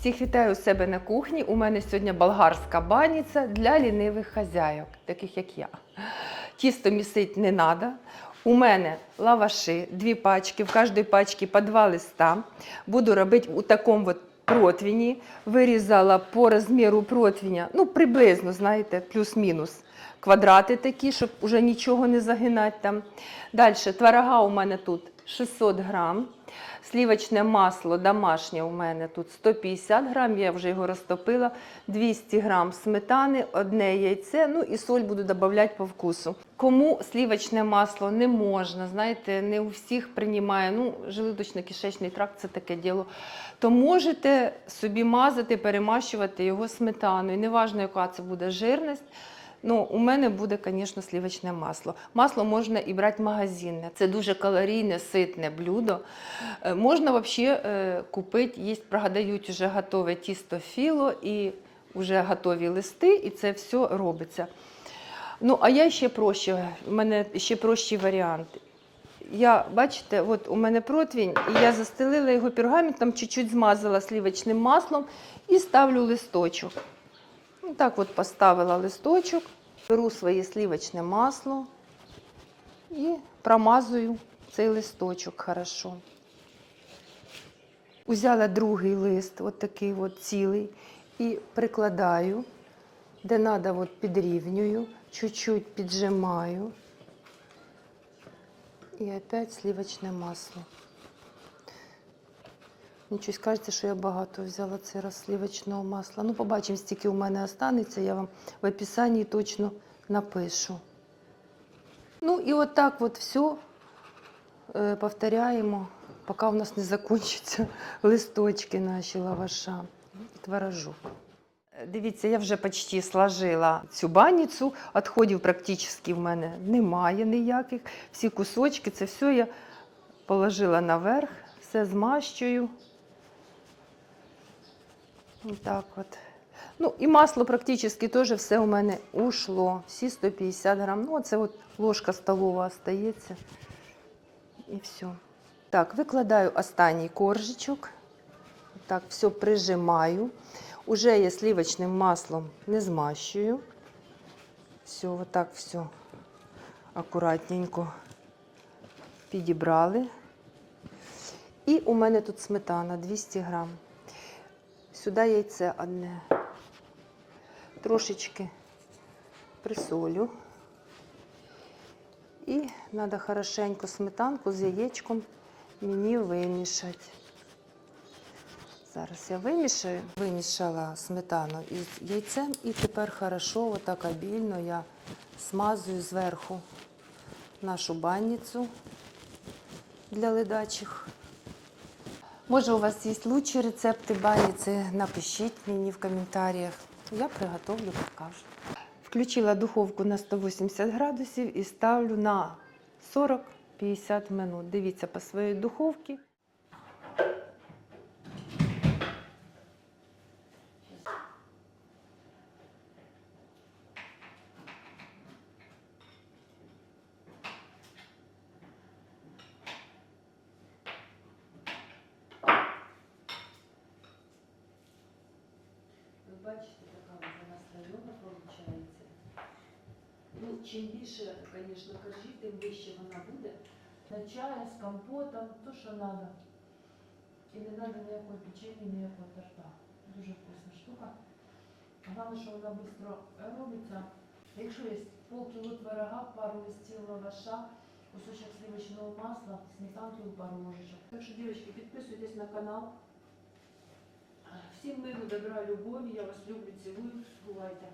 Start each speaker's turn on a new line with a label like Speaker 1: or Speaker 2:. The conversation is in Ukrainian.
Speaker 1: Всіх вітаю у себе на кухні. У мене сьогодні болгарська баніця для лінивих хазяйок, таких як я. Тісто місить не треба. У мене лаваші, дві пачки, в кожній пачці по два листа. Буду робити у такому от противні. Вирізала по розміру противня, ну приблизно, знаєте, плюс-мінус. Квадрати такі, щоб уже нічого не загинати там. Далі, творога у мене тут 600 грам. Слівочне масло домашнє у мене тут 150 грам, я вже його розтопила, 200 грам сметани, одне яйце, ну і соль буду додавати по вкусу. Кому слівочне масло не можна, знаєте, не у всіх приймає, ну, желудочно-кишечний тракт це таке діло, то можете собі мазати, перемащувати його сметаною. Неважно, яка це буде жирність. Ну, у мене буде, звісно, слівочне масло. Масло можна і брати магазинне. Це дуже калорійне, ситне блюдо. Е, Можна взагалі купити, є, продають вже готове тісто філо і вже готові листи, і це все робиться. Ну, а я ще проще, у мене ще прощий варіант. Я, бачите, от у мене противень, і я застелила його пергаментом, чуть-чуть змазала слівочним маслом і ставлю листочок. Ну, так от поставила листочок, беру своє слівочне масло і промазую цей листочок хорошо. Узяла другий лист, от такий от цілий, і прикладаю, де треба, от підрівнюю, чуть-чуть піджимаю. І опять сливочне масло. Мені щось кажеться, що я багато взяла цей раз масла. Ну, побачимо, стільки у мене останеться, я вам в описанні точно напишу. Ну і от от все повторяємо, поки у нас не закінчаться листочки наші лаваша і творожок. Дивіться, я вже почти сложила цю баніцю. Відходів практично в мене немає ніяких. Всі кусочки, це все я положила наверх, все змащую. Так от. Ну і масло практично теж все у мене ушло. Всі 150 грам. Ну, оце от ложка столова остається. І все. Так, викладаю останній коржичок. Так, все прижимаю. Уже я сливочним маслом не змащую. Все, отак все акуратненько підібрали. І у мене тут сметана 200 грам. Сюди яйце одне. Трошечки присолю. І треба хорошенько сметанку з яєчком мені вимішати. Зараз я вимішаю. Вимішала сметану із яйцем і тепер хорошо, отак обільно я смазую зверху нашу банницю для ледачих. Може, у вас є лучші рецепти баніці, напишіть мені в коментарях. Я приготовлю, покажу. Включила духовку на 180 градусів і ставлю на 40-50 минут. Дивіться по своїй духовці. Ви бачите, така вона слоєна виходить. Ну, чим більше, звісно, коржі, тим вище вона буде. На чая з компотом, то, що треба. І не треба ніякої печені, ніякого торта. Дуже вкусна штука. Головне, що вона швидко робиться. Якщо є полкіло творога, пару листів лаваша, кусочок сливочного масла, сметанку і пару ложечок. Так що, дівчатки, підписуйтесь на канал. Всім миру, добра, любові. Я вас люблю, цілую. Бувайте.